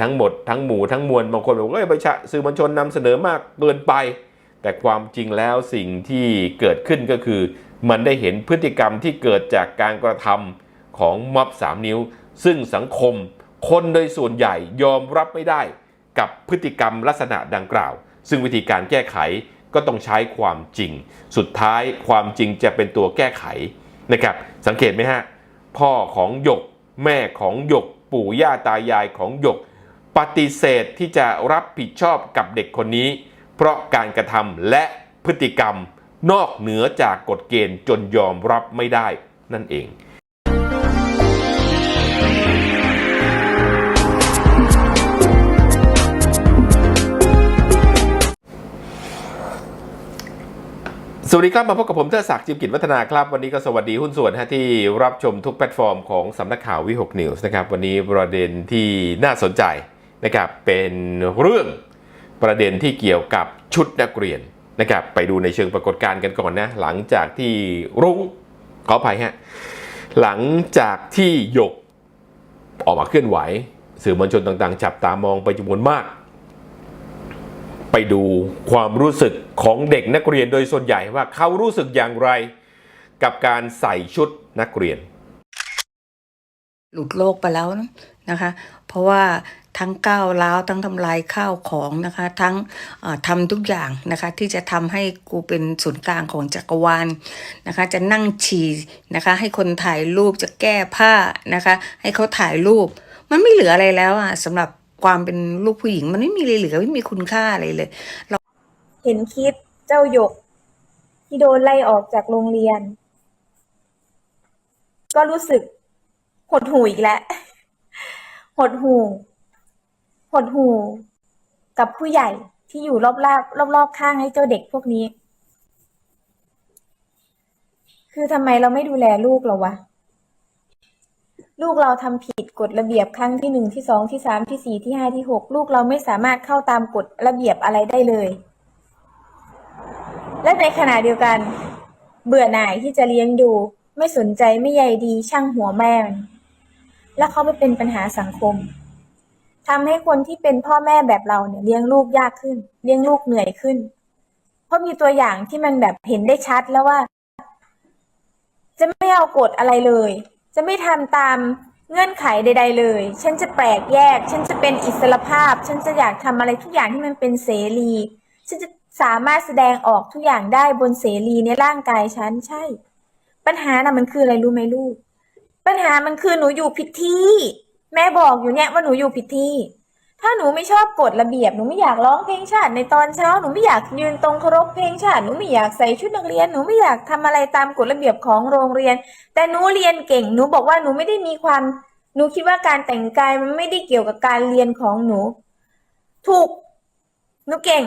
ทั้งหมดทั้งหมู่ทั้งมวลบางคนบอกว่าเอ้ประชาสื่อมวลชนนำเสนอมากเกินไป แต่ความจริงแล้วสิ่งที่เกิดขึ้นก็คือ มันได้เห็นพฤติกรรมที่เกิดจากการกระทำของม็อบสามนิ้ว ซึ่งสังคม คนโดยส่วนใหญ่ยอมรับไม่ได้ กับพฤติกรรมลักษณะดังกล่าว ซึ่งวิธีการแก้ไขก็ต้องใช้ความจริง สุดท้ายความจริงจะเป็นตัวแก้ไขนะครับ สังเกตไหมฮะ พ่อของหยก แม่ของหยก ปู่ย่าตายายของหยก ปฏิเสธที่จะรับผิดชอบกับเด็กคนนี้ เพราะการกระทำและพฤติกรรมนอกเหนือจากกฎเกณฑ์จนยอมรับไม่ได้นั่นเองสวัสดีครับมาพบกับผมเทอศักดิ์จิมกิจวัฒนาครับ วันนี้ก็สวัสดีหุ้นส่วนฮะที่รับชมทุกแพลตฟอร์มของสำนักข่าววิหกนิวส์นะครับ วันนี้ประเด็นที่น่าสนใจ นะครับเป็นเรื่องประเด็นที่เกี่ยวกับชุดนักเรียนนะครับไปดูในเชิงปรากฏการณ์กันก่อนนะหลังจากที่รุ้งขออภัยฮะหลังจากที่หยกออกมาเคลื่อนไหว สื่อมวลชนต่างๆ จับตามองไปจำนวนมาก ไปดูความรู้สึกของเด็กนักเรียนโดยส่วนใหญ่ว่าเขารู้สึกอย่างไร กับการใส่ชุดนักเรียน หลุดโลกไปแล้วนะคะ เพราะว่าทั้งก้าวร้าวทั้งทำลายข้าวของนะคะ ทั้งทำทุกอย่างนะคะ ที่จะทำให้กูเป็นศูนย์กลางของจักรวาลนะคะ จะนั่งฉี่นะคะ ให้คนถ่ายรูปจะแก้ผ้านะคะ ให้เขาถ่ายรูป มันไม่เหลืออะไรแล้วอะสำหรับความเป็นลูกผู้หญิง มันไม่มีอะไรเหลือไม่มีคุณค่าอะไรเลยเห็นคลิปเจ้าหยก ที่โดนไล่ออกจากโรงเรียน ก็รู้สึกหดหู่อีกแล้ว ดหูหดหูกับผู้ใหญ่ที่อยู่รอบๆรอบๆข้างให้เจ้าเด็กพวกนี้ คือทำไมเราไม่ดูแลลูกเราวะ ลูกเราทำผิดกฎระเบียบครั้งที่หนึ่งที่สองที่สามที่สี่ที่ห้าที่หกลูกเราไม่สามารถเข้าตามกฎระเบียบอะไรได้เลย และในขณะเดียวกัน เบื่อหน่ายที่จะเลี้ยงดู ไม่สนใจไม่ใยดีช่างหัวแม่ และเขาไปเป็นปัญหาสังคมทำให้คนที่เป็นพ่อแม่แบบเราเนี่ยเลี้ยงลูกยากขึ้น เลี้ยงลูกเหนื่อยขึ้น เพราะมีตัวอย่างที่มันแบบเห็นได้ชัดแล้วว่า จะไม่เอากฎอะไรเลย จะไม่ทำตามเงื่อนไขใด ๆ เลย ฉันจะแปลกแยก ฉันจะเป็นอิสรภาพ ฉันจะอยากทำอะไรทุกอย่างที่มันเป็นเสรี ฉันจะสามารถแสดงออกทุกอย่างได้บนเสรีในร่างกายฉันใช่ ปัญหาน่ะมันคืออะไรรู้ไหมลูก ปัญหามันคือหนูอยู่ผิดที่ แม่บอกอยู่เนี่ยว่าหนูอยู่ผิดที่ ถ้าหนูไม่ชอบกฎระเบียบหนูไม่อยากร้องเพลงชาติในตอนเช้าหนูไม่อยากยืนตรงเคารพเพลงชาติหนูไม่อยากใส่ชุดนักเรียนหนูไม่อยากทำอะไรตามกฎระเบียบของโรงเรียน แต่หนูเรียนเก่งหนูบอกว่าหนูไม่ได้มีความ หนูคิดว่าการแต่งกายมันไม่ได้เกี่ยวกับการเรียนของหนู ถูกหนูเก่ง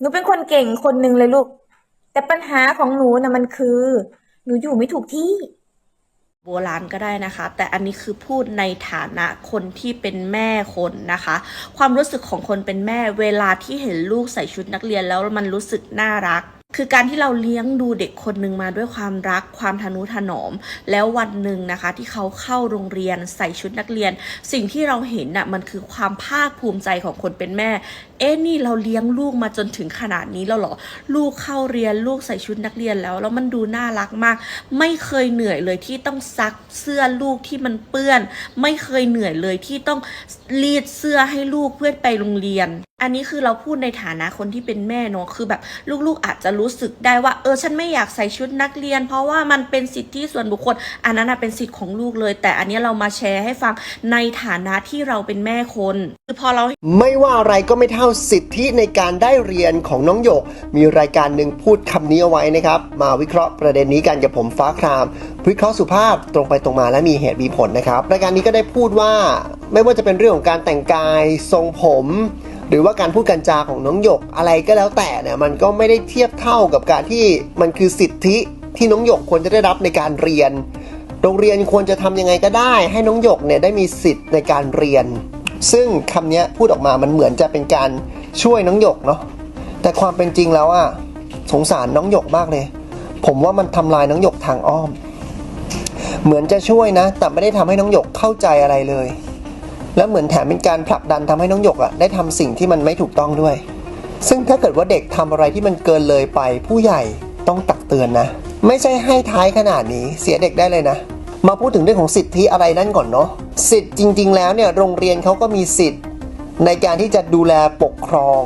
หนูเป็นคนเก่งคนหนึ่งเลยลูก แต่ปัญหาของหนูนะมันคือ หนูอยู่ไม่ถูกที่ โบราณก็ได้นะคะ แต่อันนี้คือพูดในฐานะคนที่เป็นแม่คนนะคะ ความรู้สึกของคนเป็นแม่เวลาที่เห็นลูกใส่ชุดนักเรียนแล้วมันรู้สึกน่ารัก คือการที่เราเลี้ยงดูเด็กคนหนึ่งมาด้วยความรักความทนุถนอม แล้ววันหนึ่งนะคะ ที่เขาเข้าโรงเรียนใส่ชุดนักเรียน สิ่งที่เราเห็นน่ะมันคือความภาคภูมิใจของคนเป็นแม่ เอ๊ะนี่เราเลี้ยงลูกมาจนถึงขนาดนี้แล้วหรอ ลูกเข้าเรียนลูกใส่ชุดนักเรียนแล้ว แล้วมันดูน่ารักมาก ไม่เคยเหนื่อยเลยที่ต้องซักเสื้อลูกที่มันเปื้อน ไม่เคยเหนื่อยเลยที่ต้องรีดเสื้อให้ลูกเพื่อไปโรงเรียน อันนี้คือเราพูดในฐานะคนที่เป็นแม่เนอะคือแบบลูกๆอาจจะรู้สึกได้ว่า เออฉันไม่อยากใส่ชุดนักเรียน เพราะว่ามันเป็นสิทธิส่วนบุคคล อันนั้นเป็นสิทธิ์ของลูกเลย แต่อันนี้เรามาแชร์ให้ฟังในฐานะที่เราเป็นแม่คนคือพอเราไม่ว่าอะไรก็ไม่เท่าสิทธิในการได้เรียนของน้องหยก มีรายการหนึ่งพูดคำนี้เอาไว้นะครับ มาวิเคราะห์ประเด็นนี้กันกับผมฟ้าคราม วิเคราะห์สุภาพตรงไปตรงมาและมีเหตุมีผลนะครับรายการนี้ก็ได้พูดว่า ไม่ว่าจะเป็นเรื่องของการแต่งกายทรงผม หรือว่าการพูดกันจาของน้องหยกอะไรก็แล้วแต่เนี่ยมันก็ไม่ได้เทียบเท่ากับการที่มันคือสิทธิที่น้องหยกควรจะได้รับในการเรียน โรงเรียนควรจะทำยังไงก็ได้ ให้น้องหยกเนี่ยได้มีสิทธิ์ในการเรียน ซึ่งคำนี้พูดออกมามันเหมือนจะเป็นการช่วยน้องหยกเนาะแต่ความเป็นจริงแล้วอะสงสารน้องหยกมากเลย ผมว่ามันทำลายน้องหยกทางอ้อม เหมือนจะช่วยนะ แต่ไม่ได้ทำให้น้องหยกเข้าใจอะไรเลย และเหมือนแถมเป็นการผลักดันทำให้น้องหยกอะได้ทำสิ่งที่มันไม่ถูกต้องด้วย ซึ่งถ้าเกิดว่าเด็กทำอะไรที่มันเกินเลยไป ผู้ใหญ่ต้องตักเตือนนะ ไม่ใช่ให้ท้ายขนาดนี้เสียเด็กได้เลยนะ มาพูดถึงเรื่องของสิทธิอะไรนั่นก่อนเนาะสิทธิ์จริง ๆ แล้วเนี่ยโรงเรียนเขาก็มีสิทธิ์ ในการที่จะดูแลปกครอง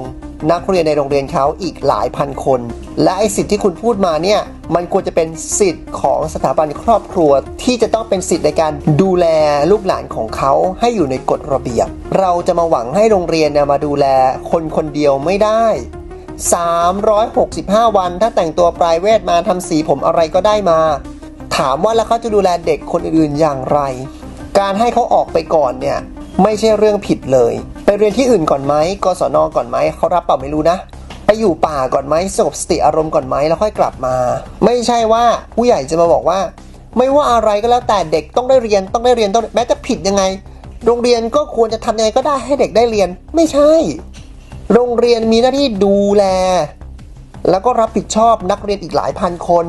นักเรียนในโรงเรียนเขาอีกหลายพันคน และไอสิทธิ์ที่คุณพูดมาเนี่ยมันควรจะเป็นสิทธิ์ของสถาบันครอบครัว ที่จะต้องเป็นสิทธิ์ในการดูแลลูกหลานของเขาให้อยู่ในกฎระเบียบ เราจะมาหวังให้โรงเรียนเนี่ยมาดูแลคนคนเดียวไม่ได้ 365 วันถ้าแต่งตัวปลายเวทมาทำสีผมอะไรก็ได้มา ถามว่าแล้วเขาจะดูแลเด็กคนอื่นๆอย่างไร การให้เขาออกไปก่อนเนี่ยไม่ใช่เรื่องผิดเลย ไปเรียนที่อื่นก่อนไหมกศนก่อนไหมเขารับเปล่าไม่รู้นะ ไปอยู่ป่าก่อนไหมสงบสติอารมณ์ก่อนไหมแล้วค่อยกลับมา ไม่ใช่ว่าผู้ใหญ่จะมาบอกว่า ไม่ว่าอะไรก็แล้วแต่เด็กต้องได้เรียนต้องได้เรียนต้องแม้จะผิดยังไง โรงเรียนก็ควรจะทำยังไงก็ได้ให้เด็กได้เรียน ไม่ใช่ โรงเรียนมีหน้าที่ดูแล แล้วก็รับผิดชอบนักเรียนอีกหลายพันคน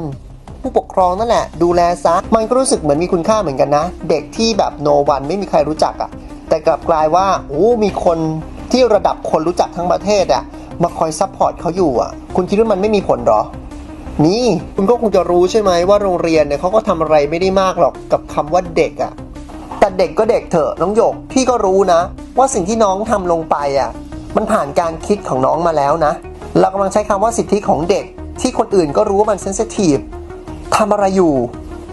ผู้ปกครองนั่นแหละ ดูแลซะมันก็รู้สึกเหมือนมีคุณค่าเหมือนกันนะ เด็กที่แบบโนวันไม่มีใครรู้จักอะ่ะ แต่กลับกลายว่าโอ้มีคนที่ระดับคนรู้จักทั้งประเทศอะมาคอยซัพพอร์ตเขาอยู่อะคุณคิดว่ามันไม่มีผลหรอนี่คุณก็คงจะรู้ใช่ไหมว่าโรงเรียนเนี่ยเขาก็ทำอะไรไม่ได้มากหรอกกับคำว่าเด็กอะแต่เด็กก็เด็กเถอะน้องหยกพี่ก็รู้นะ ว่าสิ่งที่น้องทำลงไปอะมันผ่านการคิดของน้องมาแล้วนะเรากำลังใช้คำว่าสิทธิของเด็ก ที่คนอื่นก็รู้ว่ามันเซนซิทีฟทำอะไรอยู่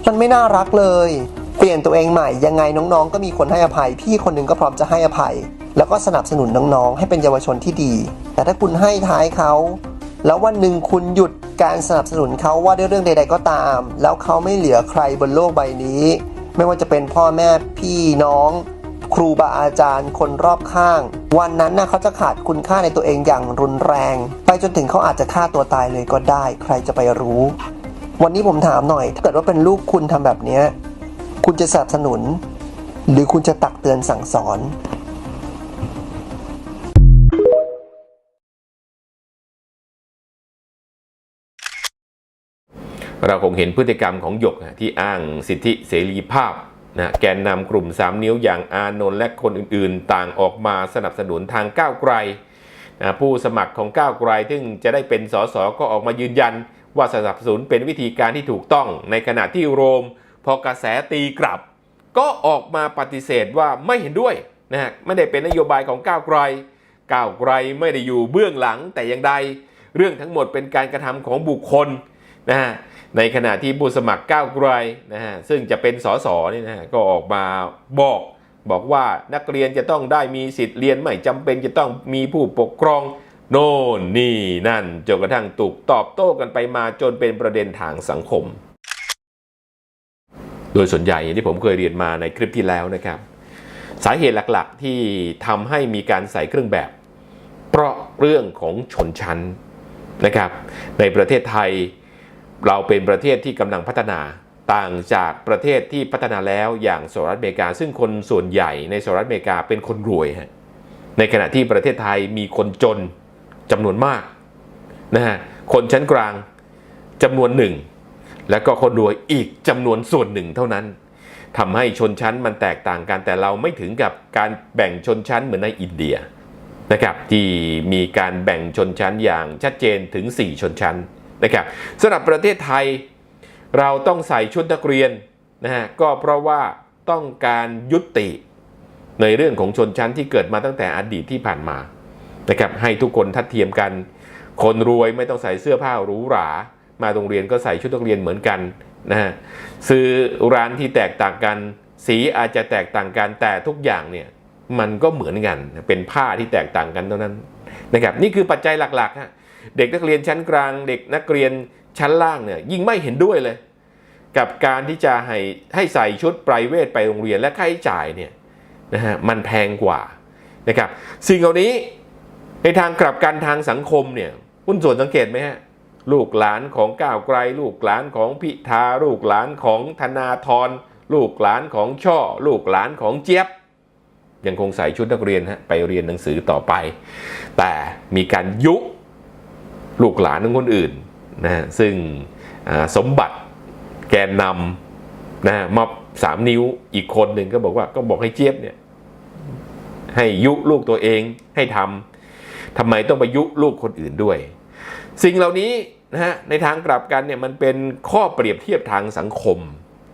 มันไม่น่ารักเลย เปลี่ยนตัวเองใหม่ยังไงน้องๆ ก็มีคนให้อภัย พี่คนหนึ่งก็พร้อมจะให้อภัย แล้วก็สนับสนุนน้องๆ ให้เป็นเยาวชนที่ดี แต่ถ้าคุณให้ท้ายเขาแล้ววันหนึ่งคุณหยุดการสนับสนุนเขาว่าด้วยเรื่องใด ๆ ก็ตาม แล้วเขาไม่เหลือใครบนโลกใบนี้ ไม่ว่าจะเป็นพ่อแม่พี่น้อง ครูบาอาจารย์ คนรอบข้าง วันนั้นนะเขาจะขาดคุณค่าในตัวเองอย่างรุนแรง ไปจนถึงเขาอาจจะฆ่าตัวตายเลยก็ได้ ใครจะไปรู้ วันนี้ผมถามหน่อย ถ้าเกิดว่าเป็นลูกคุณทำแบบเนี้ย คุณจะสนับสนุน หรือคุณจะตักเตือนสั่งสอนเราคงเห็นพฤติกรรมของหยกที่อ้างสิทธิเสรีภาพนะแกนนำกลุ่ม 3 นิ้วอย่างอานนท์และคนอื่นๆ ต่างออกมาสนับสนุนทางก้าวไกลนะผู้สมัครของก้าวไกลซึ่งจะได้เป็นสสก็ออกมายืนยัน ว่าสนับสนุนเป็นวิธีการที่ถูกต้องในขณะที่โรม พอกระแสตีกลับ ก็ออกมาปฏิเสธว่าไม่เห็นด้วยนะฮะไม่ได้เป็นนโยบายของก้าวไกล ก้าวไกลไม่ได้อยู่เบื้องหลังแต่อย่างใด เรื่องทั้งหมดเป็นการกระทำของบุคคลนะฮะในขณะที่ผู้สมัครก้าวไกลนะฮะซึ่งจะเป็นสสนี่นะฮะก็ออกมาบอกบอกว่านักเรียนจะต้องได้มีสิทธิ์เรียนไม่จำเป็นจะต้องมีผู้ปกครองโน่นนี่นั่นจนกระทั่งถูกตอบโต้กันไปมาจนเป็นประเด็นทางสังคม โดยส่วนใหญ่อย่างที่ผมเคยเรียนมาในคลิปที่แล้วนะครับ สาเหตุหลักๆที่ทำให้มีการใส่เครื่องแบบ เพราะเรื่องของชนชั้นนะครับ ในประเทศไทยเราเป็นประเทศที่กำลังพัฒนาต่างจากประเทศที่พัฒนาแล้วอย่างสหรัฐอเมริกา ซึ่งคนส่วนใหญ่ในสหรัฐอเมริกาเป็นคนรวยฮะในขณะที่ประเทศไทยมีคนจนจำนวนมากนะฮะคนชั้นกลางจำนวนหนึ่ง แล้วก็คนรวยอีกจำนวนส่วนหนึ่งเท่านั้นทำให้ชนชั้นมันแตกต่างกัน แต่เราไม่ถึงกับการแบ่งชนชั้นเหมือนในอินเดียนะครับที่มีการแบ่งชนชั้นอย่างชัดเจนถึง 4 ชนชั้นนะครับสำหรับประเทศไทยเราต้องใส่ชุดนักเรียนนะฮะก็เพราะว่าต้องการยุติในเรื่องของชนชั้นที่เกิดมาตั้งแต่อดีตที่ผ่านมานะครับให้ทุกคนทัดเทียมกัน คนรวยไม่ต้องใส่เสื้อผ้าหรูหรา มาโรงเรียนก็ใส่ชุดนักเรียนเหมือนกันนะฮะซื้อร้านที่แตกต่างกัน สีอาจจะแตกต่างกันแต่ทุกอย่างเนี่ยมันก็เหมือนกันเป็นผ้าที่แตกต่างกันเท่านั้นนะครับนี่คือปัจจัยหลักๆฮะเด็กนักเรียนชั้นกลาง เด็กนักเรียนชั้นล่างเนี่ยยิ่งไม่เห็นด้วยเลย กับการที่จะให้ให้ใส่ชุดไพรเวทไปโรงเรียนและค่าใช้จ่ายเนี่ยนะฮะมันแพงกว่านะครับสิ่งเหล่านี้ในทางกลับกันทางสังคมเนี่ยคุณส่วนสังเกตไหมฮะ ลูกหลานของก้าวไกล ลูกหลานของพิธา ลูกหลานของธนาธรลูกหลานของช่อ ลูกหลานของเจี๊ยบ ยังคงใส่ชุดนักเรียนฮะไปเรียนหนังสือต่อไป แต่มีการยุลูกหลานของคนอื่นนะฮะซึ่งสมบัติแกนนำนะฮะมาสามนิ้วอีกคนหนึ่งก็บอกว่าก็บอกให้เจี๊ยบเนี่ยให้ยุลูกตัวเองให้ทำทำไมต้องไปยุลูกคนอื่นด้วย สิ่งเหล่านี้ นะฮะในทางกลับกันเนี่ยมันเป็นข้อเปรียบเทียบทางสังคม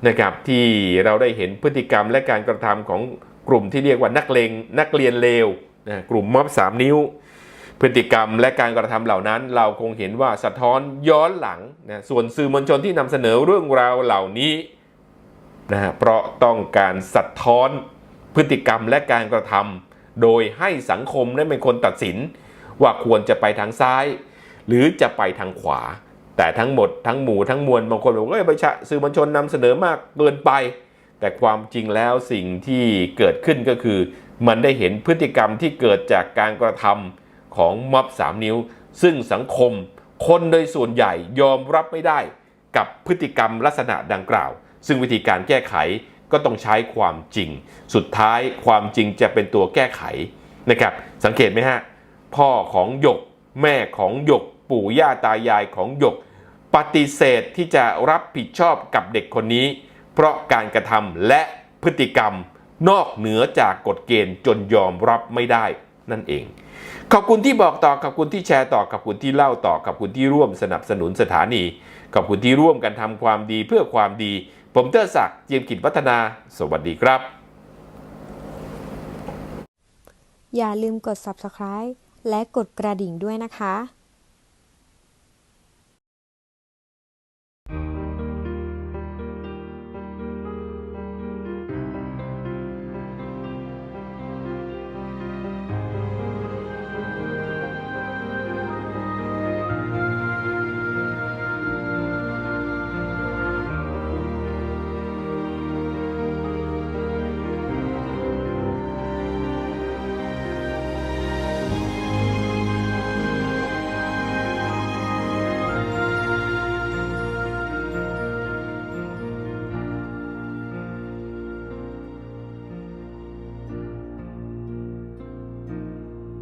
นะครับที่เราได้เห็นพฤติกรรมและการกระทำของกลุ่มที่เรียกว่านักเลงนักเรียนเลวนะกลุ่มม็อบสามนิ้ว พฤติกรรมและการกระทำเหล่านั้น เราคงเห็นว่าสะท้อนย้อนหลังนะส่วนสื่อมวลชนที่นำเสนอเรื่องราวเหล่านี้นะฮะเพราะต้องการสะท้อนพฤติกรรมและการกระทำโดยให้สังคมนั้เป็นคนตัดสินว่าควรจะไปทางซ้าย หรือจะไปทางขวา แต่ทั้งหมดทั้งหมู่ทั้งมวลบางคนบอกว่าเอ้ประชาสื่อมวลชนนำเสนอมากเกินไป แต่ความจริงแล้วสิ่งที่เกิดขึ้นก็คือ มันได้เห็นพฤติกรรมที่เกิดจากการกระทำของม็อบสามนิ้ว ซึ่งสังคมคนโดยส่วนใหญ่ยอมรับไม่ได้กับพฤติกรรมลักษณะดังกล่าว ซึ่งวิธีการแก้ไขก็ต้องใช้ความจริง สุดท้ายความจริงจะเป็นตัวแก้ไขนะครับ สังเกตไหมฮะ พ่อของหยก แม่ของหยก ปู่ย่าตายายของหยก ปฏิเสธที่จะรับผิดชอบกับเด็กคนนี้ เพราะการกระทำและพฤติกรรมนอกเหนือจากกฎเกณฑ์จนยอมรับไม่ได้นั่นเอง ขอบคุณที่บอกต่อขอบคุณที่แชร์ต่อขอบคุณที่เล่าต่อขอบคุณที่ร่วมสนับสนุนสถานี ขอบคุณที่ร่วมกันทำความดีเพื่อความดี ผมเตอร์ศักดิ์เจียมกิจวัฒนา สวัสดีครับ อย่าลืมกด subscribe และกดกระดิ่งด้วยนะคะ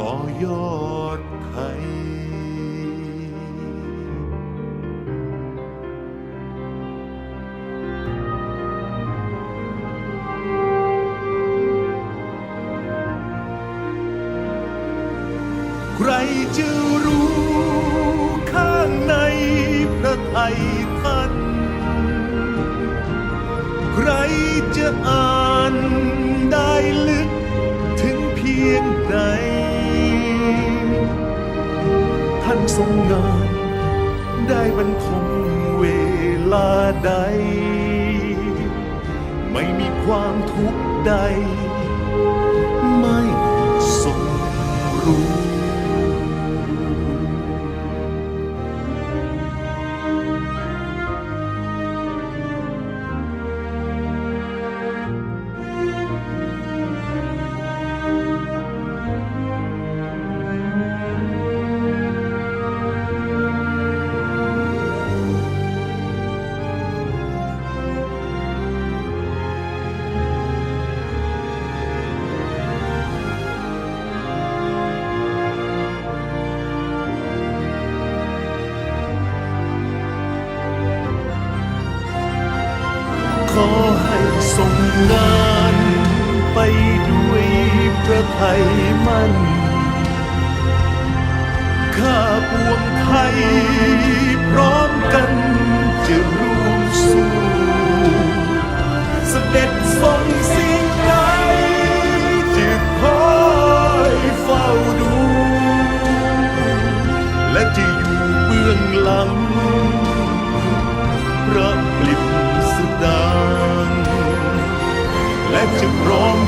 ต่อยอดไทย งงานได้บรรทมเวลาใด ไม่มีความทุกข์ใด ไม่ทรงรู้ ปวงไทย พร้อมกันจะร่วมสู้สด็จทรงสิ่งใดจะคอยเฝ้าดู และจะอยู่เบื้องหลังพระกลิตสดานและจะพร้อม